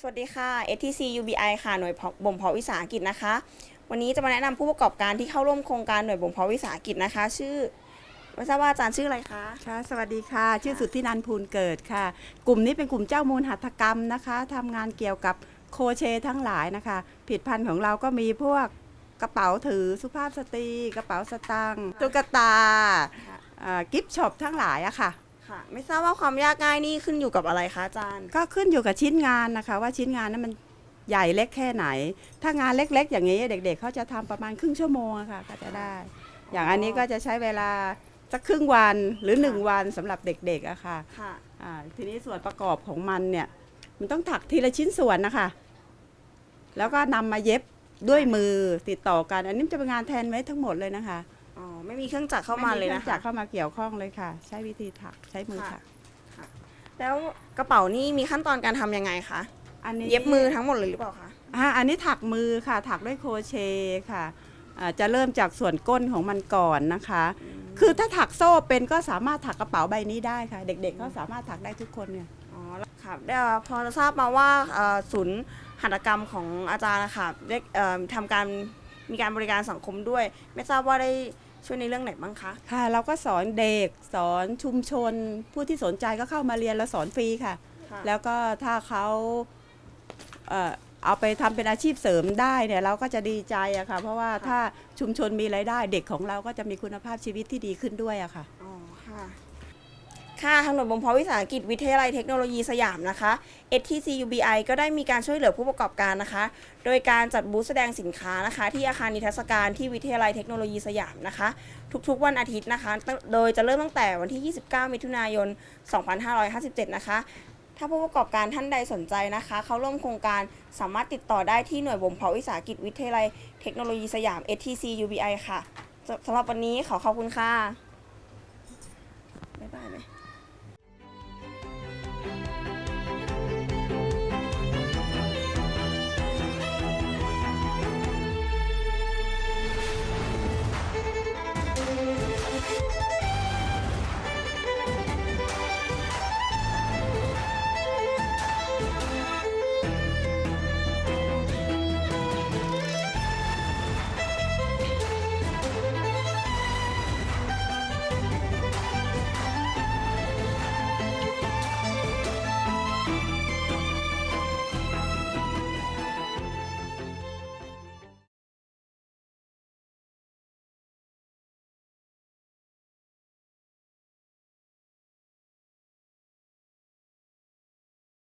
สวัสดีค่ะ STC UBI ค่ะ หน่วยเพาะบ่มเพาะวิสาหกิจนะคะ วันนี้จะมาแนะนำผู้ประกอบการที่เข้าร่วมโครงการหน่วยบ่มเพาะวิสาหกิจนะคะ ชื่อไม่ทราบว่าอาจารย์ชื่ออะไรคะ ค่ะ สวัสดีค่ะ ชื่อสุทธินันท์ภูลเกิดค่ะ กลุ่มนี้เป็นกลุ่มเจ้ามูลหัตถกรรมนะคะทำงานเกี่ยวกับโครเชต์ทั้งหลายนะคะผลิดพันธ์ของเราก็มีพวกกระเป๋าถือสุภาพสตรี กระเป๋าสตางค์ตุ๊กตาค่ะอ่ากิฟต์ช็อปทั้งหลายอะค่ะ ค่ะ ไม่ทราบว่าความยากง่ายนี่ขึ้นอยู่กับอะไรคะอาจารย์ ก็ขึ้นอยู่กับชิ้นงานนะคะ ว่าชิ้นงานนั้นมันใหญ่เล็กแค่ไหน ถ้างานเล็กๆ อย่างนี้เด็ก ๆ เขาจะทำประมาณครึ่งชั่วโมงอะค่ะก็จะได้ อย่างอันนี้ก็จะใช้เวลาสักครึ่งวันหรือหนึ่งวันสำหรับเด็กๆอะค่ะ ค่ะ อ่าทีนี้ส่วนประกอบของมันเนี่ย มันต้องถักทีละชิ้นส่วนนะคะ แล้วก็นำมาเย็บด้วยมือติดต่อกัน อันนี้จะเป็นงานแทนไว้ทั้งหมดเลยนะคะอ๋อ ไม่มีเครื่องจักรเข้ามาเลยไคนะรื่องจัคะกรเข้ามาเกี่ยวข้องเลยค่ะ ใช้วิธีถักใช้มือค่ะถัก แล้วกระเป๋านี่มีขั้นตอนการทำยังไงคะอันนี้เย็บมือทั้งหมดเลยหรือเปล่าคะอ่าอันนี้ถักมือค่ะ ถักด้วยโครเชต์ค่ะอ่าจะเริ่มจากส่วนก้นของมันก่อนนะคะ คือถ้าถักโซ่เป็นก็สามารถถักกระเป๋าใบนี้ได้ค่ะ เด็กๆก็สามารถถักได้ทุกคนเนี่ย อ๋อแล้วค่ะได้เอ่อพอจะทราบมาว่าเอ่อศูนย์หัตถกรรมของอาจารย์นะคะได้เอ่อทำการมีการบริการสังคมด้วย ไม่ทราบว่าได้ ช่วยในเรื่องไหนบ้างคะ ค่ะ เราก็สอนเด็กสอนชุมชน ผู้ที่สนใจก็เข้ามาเรียนแล้วสอนฟรีค่ะ แล้วก็ถ้าเขาเอ่อเอาไปทำเป็นอาชีพเสริมได้เนี่ยเราก็จะดีใจอะค่ะ เพราะว่าถ้าชุมชนมีรายได้ เด็กของเราก็จะมีคุณภาพชีวิตที่ดีขึ้นด้วยอะค่ะอ๋อค่ะ ค่ะทางหน่วยบ่มเพาะวิสาหกิจวิทยาลัยเทคโนโลยีสยามนะคะ STC UBI ก็ได้มีการช่วยเหลือผู้ประกอบการนะคะ โดยการจัดบูธแสดงสินค้านะคะ ที่อาคารนิทรรศการที่วิทยาลัยเทคโนโลยีสยามนะคะ ทุกๆวันอาทิตย์นะคะ โดยจะเริ่มตั้งแต่วันที่ 29 มิถุนายน 2557 นะคะ ถ้าผู้ประกอบการท่านใดสนใจนะคะ เขาร่วมโครงการสามารถติดต่อได้ที่หน่วยบ่มเพาะวิสาหกิจวิทยาลัยเทคโนโลยีสยาม STC UBI ค่ะสำหรับวันนี้ขอขอบคุณค่ะบ๊ายบายไหม